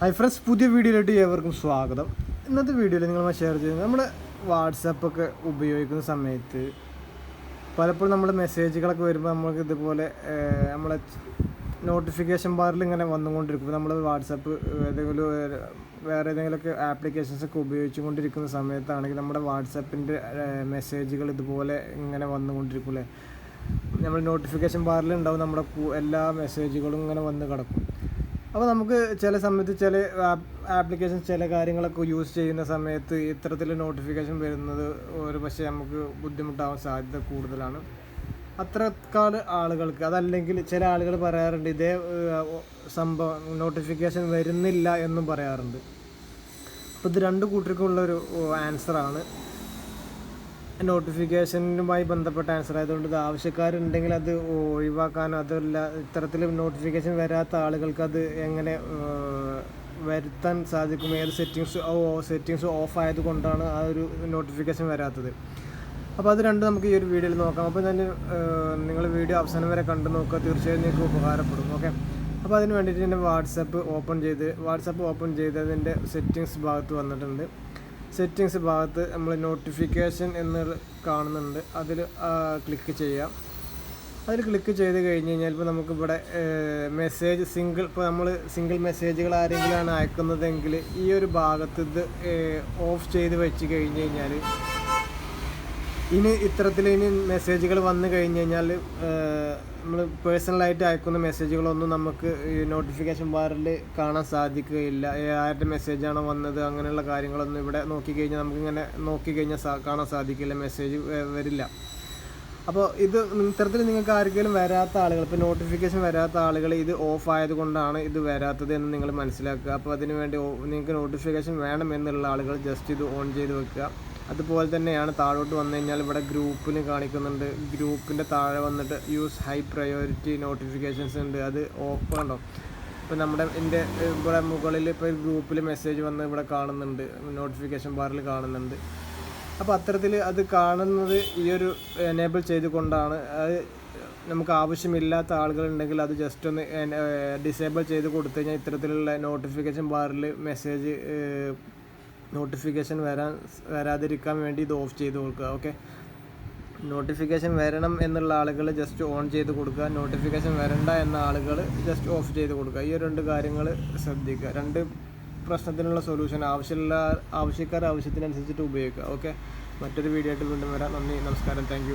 Hi friends പുതിയ വീഡിയോയിലോട്ട് ഏവർക്കും സ്വാഗതം. ഇന്നത്തെ വീഡിയോയിൽ നിങ്ങൾ ഷെയർ ചെയ്യുന്നത് നമ്മൾ വാട്സപ്പൊക്കെ ഉപയോഗിക്കുന്ന സമയത്ത് പലപ്പോഴും നമ്മുടെ മെസ്സേജുകളൊക്കെ വരുമ്പോൾ നമുക്ക് ഇതുപോലെ നമ്മളെ നോട്ടിഫിക്കേഷൻ ബാറിൽ ഇങ്ങനെ വന്നുകൊണ്ടിരിക്കും. നമ്മൾ വാട്സപ്പ് ഏതെങ്കിലും വേറെ ഏതെങ്കിലുമൊക്കെ ആപ്ലിക്കേഷൻസ് ഒക്കെ ഉപയോഗിച്ചുകൊണ്ടിരിക്കുന്ന സമയത്താണെങ്കിൽ നമ്മുടെ വാട്സപ്പിന്റെ മെസ്സേജുകൾ ഇതുപോലെ ഇങ്ങനെ വന്നുകൊണ്ടിരിക്കും അല്ലേ നമ്മൾ നോട്ടിഫിക്കേഷൻ ബാറിൽ ഉണ്ടാവും നമ്മുടെ എല്ലാ മെസ്സേജുകളും ഇങ്ങനെ വന്ന് കിടക്കും. അപ്പോൾ നമുക്ക് ചില സമയത്ത് ചില ആപ്ലിക്കേഷൻ ചില കാര്യങ്ങളൊക്കെ യൂസ് ചെയ്യുന്ന സമയത്ത് ഇത്തരത്തിൽ നോട്ടിഫിക്കേഷൻ വരുന്നത് ഒരു പക്ഷേ നമുക്ക് ബുദ്ധിമുട്ടാവാൻ സാധ്യത കൂടുതലാണ്. അത്രക്കാൾ ആളുകൾക്ക് അതല്ലെങ്കിൽ ചില ആളുകൾ പറയാറുണ്ട് ഇതേ സംഭവം നോട്ടിഫിക്കേഷൻ വരുന്നില്ല എന്നും പറയാറുണ്ട്. അപ്പോൾ ഇത് രണ്ട് കൂട്ടർക്കുള്ളൊരു ആൻസറാണ് നോട്ടിഫിക്കേഷനുമായി ബന്ധപ്പെട്ട ആൻസർ ആയതുകൊണ്ട് ഇത് ആവശ്യക്കാരുണ്ടെങ്കിൽ അത് ഒഴിവാക്കാനോ അതല്ല ഇത്തരത്തിൽ നോട്ടിഫിക്കേഷൻ വരാത്ത ആളുകൾക്ക് അത് എങ്ങനെ വരുത്താൻ സാധിക്കും? ഏത് സെറ്റിങ്സ് സെറ്റിങ്സ് ഓഫ് ആയതുകൊണ്ടാണ് ആ ഒരു നോട്ടിഫിക്കേഷൻ വരാത്തത്. അപ്പോൾ അത് രണ്ടും നമുക്ക് ഈ ഒരു വീഡിയോയിൽ നോക്കാം. അപ്പോൾ ഞാൻ നിങ്ങൾ വീഡിയോ അവസാനം വരെ കണ്ടു നോക്കുക. തീർച്ചയായും നിങ്ങൾക്ക് ഉപകാരപ്പെടും. ഓക്കെ അപ്പോൾ അതിന് വേണ്ടിയിട്ട് എന്റെ വാട്സപ്പ് ഓപ്പൺ ചെയ്ത് വാട്സപ്പ് ഓപ്പൺ ചെയ്തതിന്റെ സെറ്റിങ്സ് ഭാഗത്ത് വന്നിട്ടുണ്ട്. സെറ്റിങ്സ് ഭാഗത്ത് നമ്മൾ നോട്ടിഫിക്കേഷൻ എന്ന് കാണുന്നുണ്ട്. അതിൽ ക്ലിക്ക് ചെയ്യാം. അതിൽ ക്ലിക്ക് ചെയ്ത് കഴിഞ്ഞ് കഴിഞ്ഞാൽ ഇപ്പോൾ നമുക്കിവിടെ മെസ്സേജ് സിംഗിൾ ഇപ്പോൾ നമ്മൾ സിംഗിൾ മെസ്സേജുകൾ ആരെങ്കിലാണ് അയക്കുന്നതെങ്കിൽ ഈ ഒരു ഭാഗത്ത് ഇത് ഓഫ് ചെയ്ത് വെച്ച് കഴിഞ്ഞ് കഴിഞ്ഞാൽ ഇനി ഇത്തരത്തിൽ ഇനി മെസ്സേജുകൾ വന്നു കഴിഞ്ഞ് കഴിഞ്ഞാൽ നമ്മൾ പേഴ്സണലായിട്ട് അയക്കുന്ന മെസ്സേജുകളൊന്നും നമുക്ക് നോട്ടിഫിക്കേഷൻ ബാറിൽ കാണാൻ സാധിക്കുകയില്ല. ആരുടെ മെസ്സേജാണോ വന്നത് അങ്ങനെയുള്ള കാര്യങ്ങളൊന്നും ഇവിടെ നോക്കിക്കഴിഞ്ഞാൽ നമുക്കിങ്ങനെ നോക്കിക്കഴിഞ്ഞാൽ സാ കാണാൻ സാധിക്കില്ല മെസ്സേജ് വരില്ല. അപ്പോൾ ഇത് ഇത്തരത്തിൽ നിങ്ങൾക്ക് ആർക്കെങ്കിലും വരാത്ത ആളുകൾ ഇപ്പോൾ നോട്ടിഫിക്കേഷൻ വരാത്ത ആളുകൾ ഇത് ഓഫ് ആയതുകൊണ്ടാണ് ഇത് വരാത്തത് എന്ന് നിങ്ങൾ മനസ്സിലാക്കുക. അപ്പോൾ അതിനുവേണ്ടി നിങ്ങൾക്ക് നോട്ടിഫിക്കേഷൻ വേണം എന്നുള്ള ആളുകൾ ജസ്റ്റ് ഇത് ഓൺ ചെയ്ത് വെക്കുക. അതുപോലെ തന്നെയാണ് താഴോട്ട് വന്നു കഴിഞ്ഞാൽ ഇവിടെ ഗ്രൂപ്പിന് കാണിക്കുന്നുണ്ട്. ഗ്രൂപ്പിന്റെ താഴെ വന്നിട്ട് യൂസ് ഹൈ പ്രയോറിറ്റി നോട്ടിഫിക്കേഷൻസ് ഉണ്ട്. അത് ഓഫ് ഉണ്ടോ ഇപ്പോൾ നമ്മുടെ എന്റെ ഇവിടെ മുകളിൽ ഇപ്പോൾ ഗ്രൂപ്പിൽ മെസ്സേജ് വന്ന് ഇവിടെ കാണുന്നുണ്ട്. നോട്ടിഫിക്കേഷൻ ബാറിൽ കാണുന്നുണ്ട്. അപ്പോൾ അത്തരത്തിൽ അത് കാണുന്നത് ഈ ഒരു എനേബിൾ ചെയ്തുകൊണ്ടാണ്. അത് നമുക്ക് ആവശ്യമില്ലാത്ത ആളുകളുണ്ടെങ്കിൽ അത് ജസ്റ്റ് ഒന്ന് ഡിസേബിൾ ചെയ്ത് കൊടുത്തു കഴിഞ്ഞാൽ ഇത്തരത്തിലുള്ള നോട്ടിഫിക്കേഷൻ ബാറിൽ മെസ്സേജ് നോട്ടിഫിക്കേഷൻ വരാൻ വരാതിരിക്കാൻ വേണ്ടി ഇത് ഓഫ് ചെയ്ത് കൊടുക്കുക ഓക്കെ നോട്ടിഫിക്കേഷൻ വരണം എന്നുള്ള ആളുകൾ ജസ്റ്റ് ഓൺ ചെയ്ത് കൊടുക്കുക. നോട്ടിഫിക്കേഷൻ വരണ്ട എന്ന ആളുകൾ ജസ്റ്റ് ഓഫ് ചെയ്ത് കൊടുക്കുക. ഈ രണ്ട് കാര്യങ്ങൾ ശ്രദ്ധിക്കുക. രണ്ട് പ്രശ്നത്തിനുള്ള സൊല്യൂഷൻ ആവശ്യമുള്ള ആവശ്യക്കാർ ആവശ്യത്തിനനുസരിച്ചിട്ട് ഉപയോഗിക്കുക ഓക്കെ മറ്റൊരു വീഡിയോ ആയിട്ട് വീണ്ടും വരാം. നന്ദി നമസ്കാരം. താങ്ക്